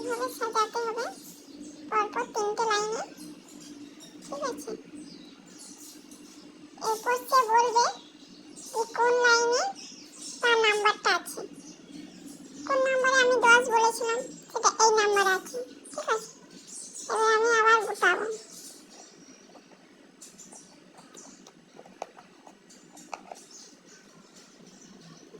এভাবে সাজাতে হবে। পরপর তিনটে লাইনে। ঠিক আছে। এরপর সে বলবে যে কোন লাইনে তার নাম্বারটা আছে। কোন নাম্বারে আমি দশ বলেছিলাম, সেটা এই নাম্বারে আছে। ঠিক আছে। এবার আমি আবার গুটাবো।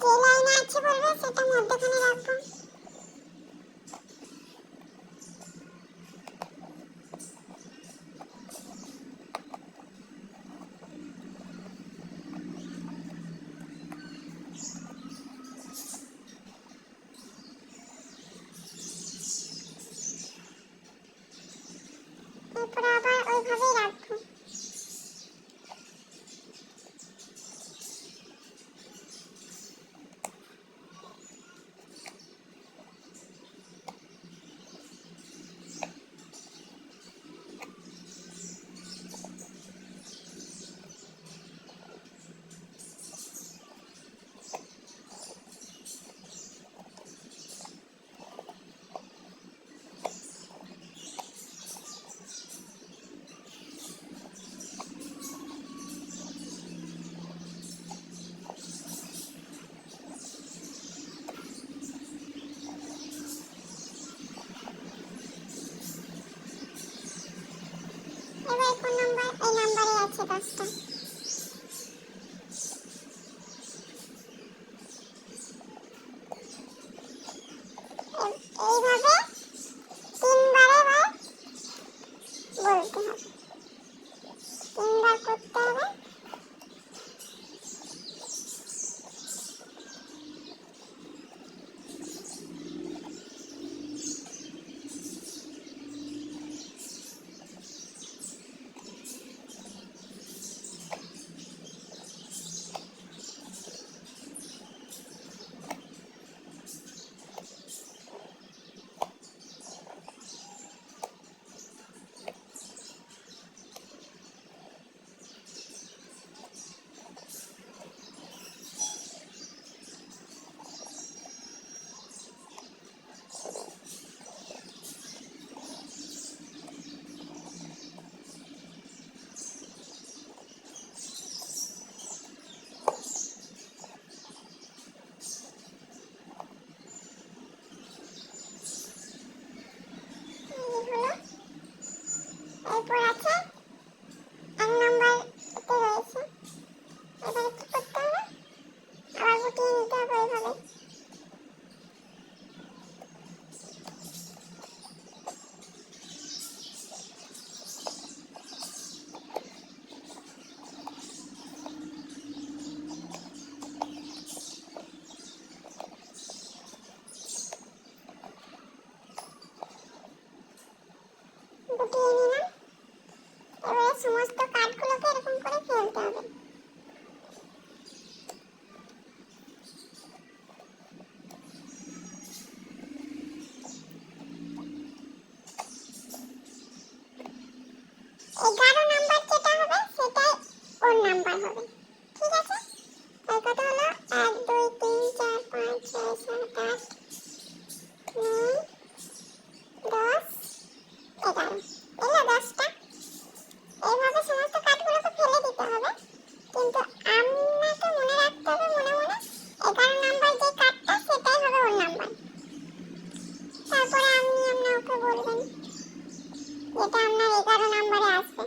যে লাইনে আছে বলবে, সেটা মধ্যখানে রাখব। এরপর আবার ওইভাবেই রাখব এই নাম্বারে আছে দশটা। এইভাবে তিনবারে বা বলতে হবে। তিনবার করতে হবে। এগারো নাম্বার যেটা হবে, সেটাই ওর নাম্বার হবে। ঠিক আছে? তাই কত হলো এক, দুই, তিন, চার, পাঁচ, ছয়, সাত, আট, নয়, দশ এগারো নম্বরে আছে।